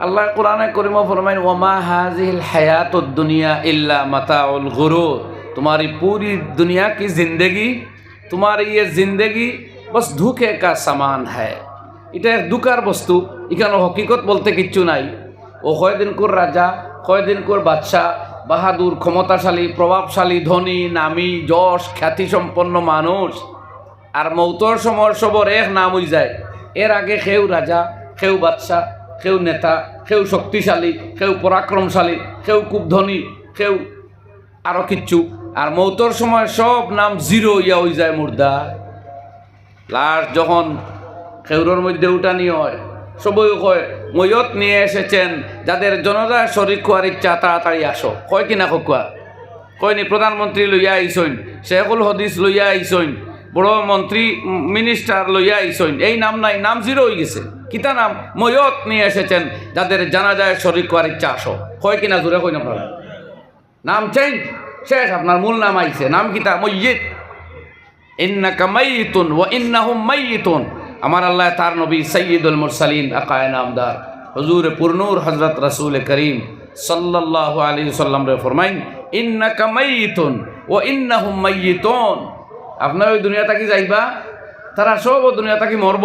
আল্লাহ কোরআনে করিমা ফরমাইন ওমা হাজিল হায়াত দুনিয়া ইল্লা মাতাউল গুরু তোমার এই পুরী দুনিয়া কি জিন্দেগি? তোমার ইয়ে জিন্দেগি বস ধুকে কা সামান হ্যায়। এটা দুকার বস্তু। এখানে হকিকত বলতে কিচ্ছু নাই। ও কয়দিন কোর রাজা, কয়দিন কোর বাদশাহ, বাহাদুর ক্ষমতাশালী, প্রভাবশালী, ধনী, নামি, যশ, খ্যাতিসম্পন্ন মানুষ। আর মৌতর সময় সবর এক নাম হয়ে যায়। এর আগে খেউ রাজা, খেউ বাদশাহ কেউ নেতা, কেউ শক্তিশালী, কেউ পরাক্রমশালী, কেউ খুব ধনী, কেউ আরও কিচ্ছু। আর মৌতর সময় সব নাম জিরো, ইয়া হয়ে যায় মুর্দা। লাস্ট যখন খেউরোর মধ্যে উঠানি হয়, সবই কয় ময়ত নিয়ে এসেছেন, যাদের জনতা শরীর খোয়ার ইচ্ছা, তাড়াতাড়ি আসো। কয় কিনা খোয়া কয়নি প্রধানমন্ত্রী লইয়া আইসইন, শেখুল হদিস লইয়া আইসইন, বড় মন্ত্রী মিনিস্টার লইয়া আইসইন, এই নাম নাই, নাম জিরো হয়ে গেছে। কিতা নাম? ময়ত নিয়ে এসেছেন, যাদের জানা যায় শরীর খোয়ার ইচ্ছা, আসো। কয় কিনা জোরে কই না? নাম চেঞ্জ শেষ, আপনার মূল নাম আইছে। নাম কিতা? মയ്যিত ইন্নাকা মাইতুন ওয়া ইন্নাহুম মাইতুন। আমার আল্লাহ তার নবী সৈয়দুল মুরসালিন আকায় নামদার। হুজুর পুরনুর হজরত রসুল করিম সাল্লাল্লাহু আলাইহি সাল্লাম রে ফরমাইন, ইন্নাকা মাইতুন ওয়া ইন্নাহুম মাইতুন। আপনার ওই দুনিয়া থাকি যাইবা? তারা সব ও দুনিয়া থাকি মরব?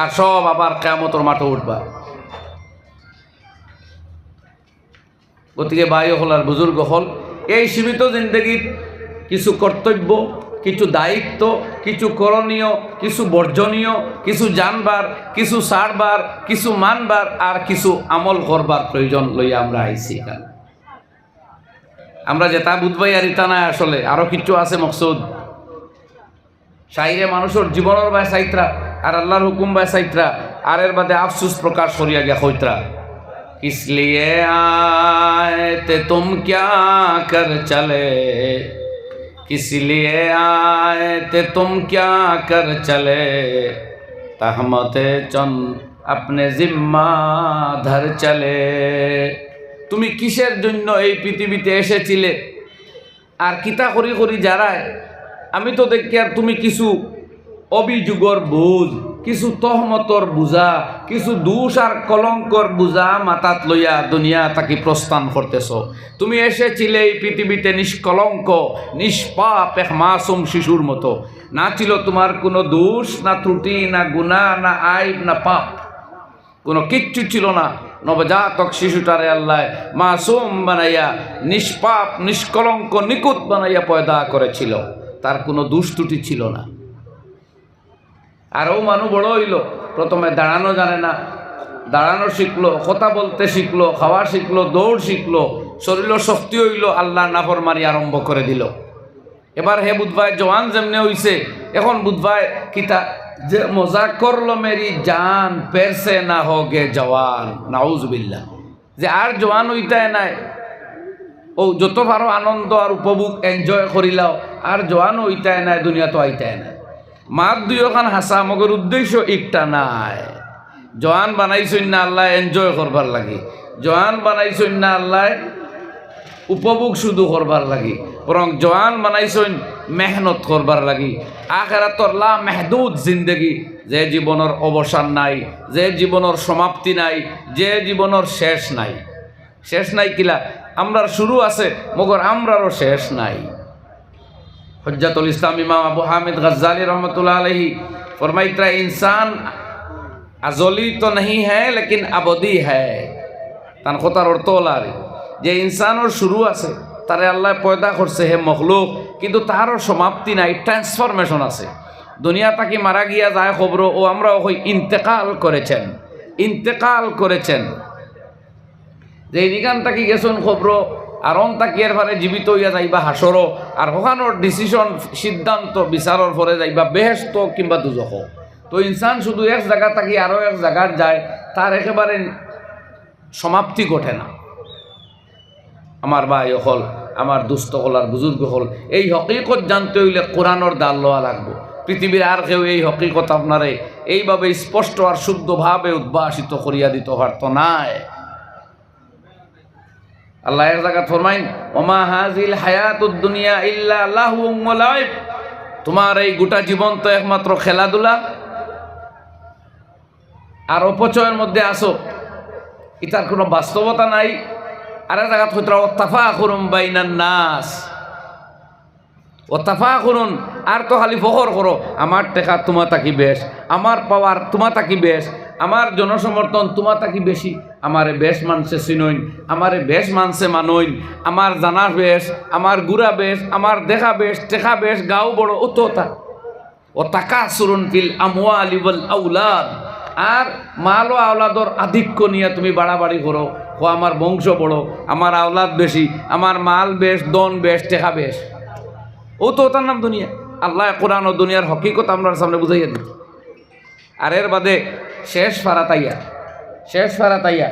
আর সব আবার কেয়ামতর মাঠে উঠবা। গতিকে বায়ু হল আর বুজুর্গ হল, এই সীমিত জিন্দগির কিছু কর্তব্য, কিছু দায়িত্ব, কিছু করণীয়, কিছু বর্জনীয়, কিছু জানবার, কিছু সারবার, কিছু মানবার আর কিছু আমল করবার প্রয়োজন লইয়া আমরা আইছি এখানে। আমরা যেটা বুধবাই আর ইতা নাই আসলে আরও কিছু আছে মকসুদ। সাইরে মানুষের জীবনের বায় সাইত্রা। আর আল্লাহর হুকুম বায় সাইত্রা আর এর বাদে আফসুস প্রকাশ করিয়া গিয়া হইত্রা किस लिए आए थे तुम क्या कर चले किस लिए आए थे तुम क्या कर चले तहमते चंद अपने জিম্মা ধর চলে তুমি কিসের জন্য এই পৃথিবীতে এসেছিলে আর কিতা করি করি যারায় আমি তো দেখি আর তুমি কিছু অভিযোগর বুঝ কিছু তহমতর বুঝা কিছু দোষ আর কলঙ্কর বুঝা মাথাত লইয়া দুনিয়া তাকে প্রস্থান করতেছ। তুমি এসেছিলে এই পৃথিবীতে নিষ্কলঙ্ক, নিষ্পাপ এক মাসুম শিশুর মতো। না ছিল তোমার কোনো দোষ, না ত্রুটি, না গুণা, না আইব, না পাপ। কোনো কিচ্ছু ছিল না। নবজাতক শিশুটারে আল্লাহ মাসুম বানাইয়া, নিষ্পাপ, নিষ্কলঙ্ক, নিকুত বানাইয়া পয়দা করেছিল। তার কোনো দুষ্টুটি ছিল না। আরও মানুষ বড় হইল। প্রথমে দাঁড়ানো জানে না। দাঁড়ানো শিখলো, কথা বলতে শিখলো, খাওয়া শিখলো, দৌড় শিখলো শরীর শক্তি হইল আল্লাহ নাফর মারি আরম্ভ করে দিল। এবার হে বুধবাই, জওয়ান যেমনে হইছে, এখন বুধবাই, কিতা যে মজা করল মেরি, জান পেরসে না হোগে জওয়ান নাউজবিল্লা যে আর জওয়ান হইতায় নাই, ও যত ভালো আনন্দ আর উপভোগ এনজয় করিলাও, আর জওয়ান হইতায় নাই দুনিয়া তো আইতায় নাই। মাত দুইখান হাসা, মগর উদ্দেশ্য একটা নাই। জওয়ান বানাইছই না আল্লাহ এনজয় করবার লাগি। জওয়ান বানাইছই না আল্লাহ, উপভোগ শুধু করবার লাগি। বরং জওয়ান বানাইছই মেহনত করবার লাগি। আখেরাতর লা মেহদুদ জিন্দগি, যে জীবনের অবসান নাই, যে জীবনের সমাপ্তি নাই, যে জীবনের শেষ নাই। শেষ নাই কিলা? আমরার শুরু আছে, মগর আমরারও শেষ নাই। हजरतुल इस्लाम इमाम अबू हामिद गज्जाली रहमतुल्लाह अलैहि फरमाइत्रा इंसान अजली तो नहीं है लेकिन अबदी है তান কথার অর্থ হলার যে ইনসানোর শুরু আছে তারে আল্লাহ পয়দা করছে হে মখলুক কিন্তু তাহারও সমাপ্তি নাই ট্রান্সফরমেশন আছে দুনিয়া তাকে মারা গিয়া যায় খবর ও আমরা ওই ইন্তেকাল করেছেন ইন্তেকাল করেছেন যে নিগান তাকি গেছেন খবর আর অন তাকিয়ার ফারে জীবিত হইয়া যাইবা হাসরও আর ওখানোর ডিসিশন সিদ্ধান্ত বিচারর পরে যাইবা বেহেস্ত কিংবা দুজখ তো ইনসান শুধু এক জায়গা থাকি আরও এক জায়গার যায় তার একেবারে সমাপ্তি ঘটে না। আমার ভাই হল আমার দুস্থ হল আর বুজুর্গ হল এই হকিকত জানতে হইলে কোরআনর দাল লওয়া লাগবো। পৃথিবীর আর কেউ এই হকিকত আপনারে এইভাবে স্পষ্ট আর শুদ্ধভাবে উদ্ভাসিত করিয়া দিতে পারত নাই। আল্লাহ এক জায়গা ফরমাইন, ওমা হাজিল হায়াতুদ দুনিয়া ইল্লা লাহু লাইব তোমার এই গোটা জীবন তো একমাত্র খেলাধুলা আর অপচয়ের মধ্যে আসো এটার কোনো বাস্তবতা নাই। আর এক জায়গা হইতে অত্তাফা করুম বাইনান নাস। অত্তাফা করুন আর তো খালি ফখর করো। আমার টেকা তোমার তাকি বেশ, আমার পাওয়ার তোমার তাকি বেশ, আমার জনসমর্থন তোমার তাকি বেশি। আমারে বেশ মানছে চিনইন, আমারে বেশ মানছে মানইন। আমার জানার বেশ, আমার গুড়া বেশ, আমার দেখা বেশ, টেকা বেশ, গাও বড় অতটা ও টাকা সুরুন ফিল আমওয়াল ওয়াল আউলাদ। আর মাল ও আওলাদর আধিক্য নিয়ে তুমি বাড়াবাড়ি করো। ও আমার বংশ বড়, আমার আওলাদ বেশি, আমার মাল বেশ দন বেশ, টেকা বেশ। ও তো ওটার নাম দুনিয়া। আল্লাহ কোরআন ও দুনিয়ার হকিকত আপনার সামনে বুঝাইয়া দিত আর এর বাদে শেষ ফারা তাইয়া শেষ ফারা তাইয়া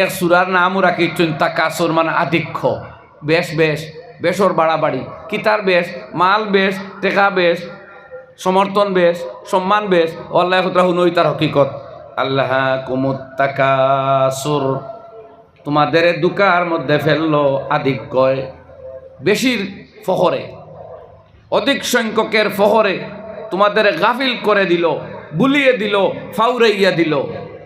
এর সুরার নামও রাখিচ্ছেন তাকাসুর মানে আধিক্য। বেশ বেশ, বেশর বাড়াবাড়ি। কিতার বেশ, মাল বেশ, টেকা বেশ, সমর্থন বেশ, সম্মান বেশ খুতরা হুনই তার হকিকত। আল্লাহ কুমুত্তাকাসুর তোমাদের দুকার মধ্যে ফেলল আধিক্যয় বেশির ফহরে অধিক সংখ্যকের ফহরে তোমাদের গাফিল করে দিল, বুলিয়ে দিল, ফাউরাইয়া দিল।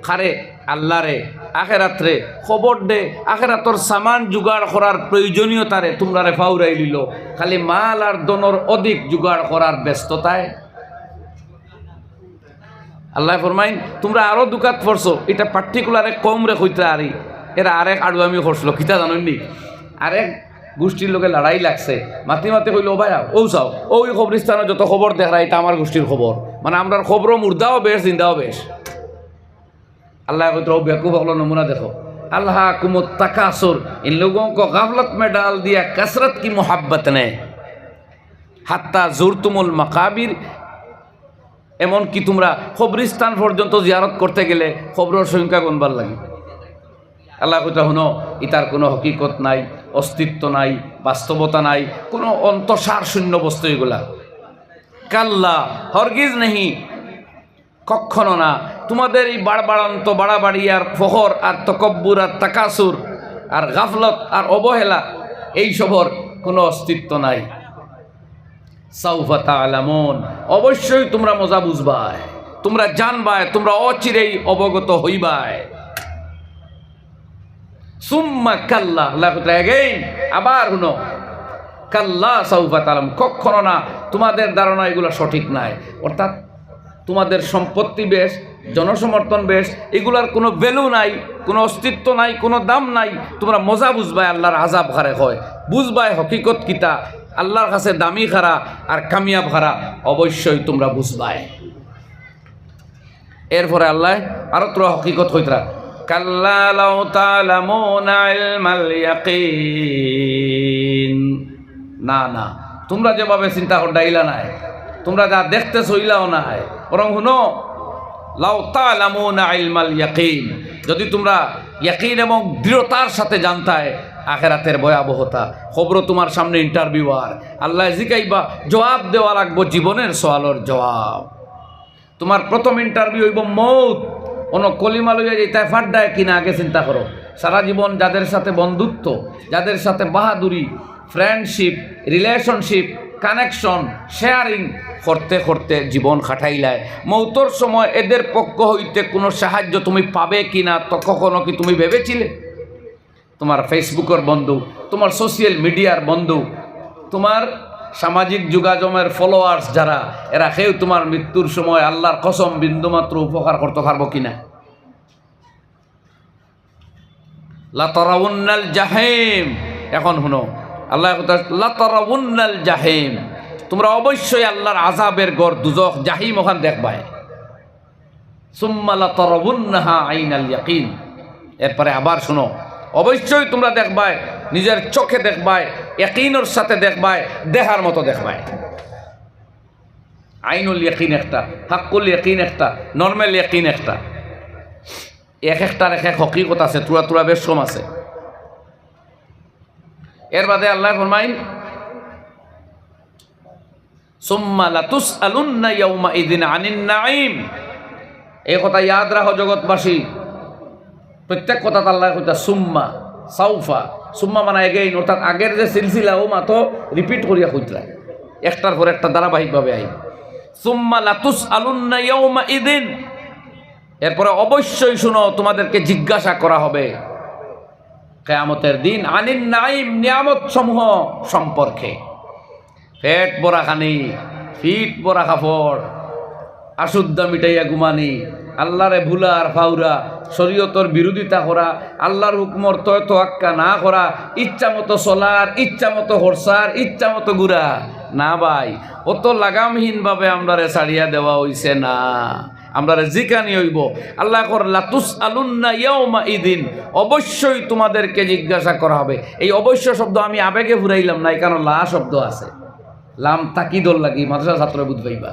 খারে, আল্লাহরে, আখেরাত্রে, খবর দে, আখেরাতর সামান জুগাড় করার প্রয়োজনীয়তারে তোমরারে ফাউরাই দিল খালি মাল আর দনর অধিক জুগাড় করার ব্যস্ততায়। আল্লাহ ফরমাইন, তোমরা আরও দুকাত পড়ছো, এটা পার্টিকুলার এক কম রে হইতে আরি এরা আরেক আড়ুয়ামি করছিল কিতা জানেননি আরেক গোষ্ঠীর লোকে লড়াই লাগছে। মাতি মাতি কইল ও ভাইয়া ও চাও ওই কবরিস্তানের যত খবর দেখা এটা আমার গোষ্ঠীর খবর মানে আমরা খবরও মুর্দাও বেশ, জিন্দাও বেশ। अल्लाह को तो बेवकूफ़ वालों नमूना देखो अल्लाह कुम तकासुर इन लोगों को गफलत में डाल दिया कसरत की मोहब्बत ने হাত্তা জুরতুমুল মাকাবির এমনকি তোমরা খবরিস্তান পর্যন্ত জিয়ারত করতে গেলে খবরের সংখ্যা গণবার লাগে আল্লাহ কথা শুনো ইতার কোনো হকিকত নাই অস্তিত্ব নাই বাস্তবতা নাই কোনো অন্তঃসার শূন্য বস্তু এগুলা কাল্লা হরগিজ নেহি কখনো না। তোমাদের এই বাড়বাড়ন্ত বাড়াবাড়ি আর ফহর আর তকব্বুর আর তাকাসুর আর গাফলত আর অবহেলা, এই সবর কোনো অস্তিত্ব নাই। সাউফাতা আলামন অবশ্যই তোমরা মজা বুঝবায় তোমরা জানবায় তোমরা অচিরেই অবগত হইবায় সুম্মা কাল্লা এগেইন আবার শুনো। কাল্লা সাউফাত আলম কখনো না, তোমাদের ধারণা এগুলো সঠিক নাই। অর্থাৎ তোমাদের সম্পত্তি বেশ, জনসমর্থন বেশ, এগুলার কোনো ভ্যালু নাই, কোনো অস্তিত্ব নাই, কোনো দাম নাই। তোমরা মজা বুঝবায় আল্লাহর আজাব হারে হয়। বুঝবায় হকিকত কিতা আল্লাহর কাছে দামি খারা আর কামিয়াব খারা অবশ্যই তোমরা বুঝবায় এরপরে আল্লাহ আরও তোরা হকিকত হইতরা না না, তোমরা যেভাবে চিন্তা করডাইলা নাই। তোমরা যা দেখতে চইলাও হয়। বরং শুনো, লাউ যদি তোমরা ইয়াকিন এবং দৃঢ়তার সাথে জানতায়, আখেরাতের ভয়াবহতা। খবর তোমার সামনে ইন্টারভিউ আর আল্লাহ জিকাইবা জবাব দেওয়া লাগবো জীবনের সওয়ালর জবাব। তোমার প্রথম ইন্টারভিউ হইব মৌত। কোনো কলিমা লইয়া যেতে ফাড্ডায় কিনা আগে চিন্তা করো। সারা জীবন যাদের সাথে বন্ধুত্ব, যাদের সাথে বাহাদুরি ফ্রেন্ডশিপ রিলেশনশিপ কানেকশন শেয়ারিং করতে করতে জীবন খাটাইলায়। মৌতর সময় এদের পক্ষ হইতে কোনো সাহায্য তুমি পাবে কি না তো কখনো কি তুমি ভেবেছিলে? তোমার ফেসবুকের বন্ধু, তোমার সোশ্যাল মিডিয়ার বন্ধু, তোমার সামাজিক যোগাযোগের ফলোয়ার্স যারা, এরা কেউ তোমার মৃত্যুর সময় আল্লাহর কসম বিন্দুমাত্র উপকার করতে পারব কিনা? লাতরাউন্নাল জাহেম। এখন শুনো আল্লাহ জাহেম। তোমরা অবশ্যই আল্লাহর আজাবের গড় দুজক জাহিম ওখান দেখবাই সুম্মা লাতরাউন্নাহা আইনাল ইয়াকিন। এরপরে আবার শুনো, অবশ্যই তোমরা দেখবাই নিজের চোখে দেখবাই একইনোর সাথে দেখবাই দেহার মতো দেখবাই আইনুল ইয়াকিন একটা, হাক্কুল ইয়াকিন একটা, নর্মাল ইয়াকিন একটা। এক একটার এক এক হকিকত আছে, তুরা তুরা বেশ কম আছে। এর বাদে আল্লাহ ফরমাইন এই কথা ইয়াদ রাখো জগৎবাসী। প্রত্যেক কথা আল্লাহ কইতা সুম্মা, সাউফা। সুম্মা মানে এগেইন অর্থাৎ আগের যে সিলসিলা ও মাতো রিপিট করিয়া কইতলা একটার পর একটা ধারাবাহিকভাবে আই সুম্মা লাতুস আলুন্না ইয়াউমা ইদিন এরপরে অবশ্যই শুনো, তোমাদেরকে জিজ্ঞাসা করা হবে কেয়ামতের দিন আনিন নাইম নিয়ামত সমূহ সম্পর্কে। পেট বড়া খানি ফিট বড়া কাপড়, আশুদ্ধা মিটাইয়া গুমানি আল্লাহরে ভুলার ফাউরা, শরীয়তর বিরোধিতা করা, আল্লাহর হুকুমর তয় তোয়াক্কা না করা, ইচ্ছা মতো চলার, ইচ্ছা মতো হরসার ইচ্ছা মতো ঘুরা। না ভাই, অত লাগামহীনভাবে আমরারে ছাড়িয়া দেওয়া হইছে না। আমরারে জিকানি হইব। আল্লাহ কর লাতুস আলুন্না ইয়াউমা ইদিন। অবশ্যই তোমাদেরকে জিজ্ঞাসা করা হবে। এই অবশ্য শব্দ আমি আবেগে ঘুরাইলাম না কারণ লা শব্দ আছে। লাম তাকিদল লাগি মাদ্রাসা ছাত্র বুধ পাইবা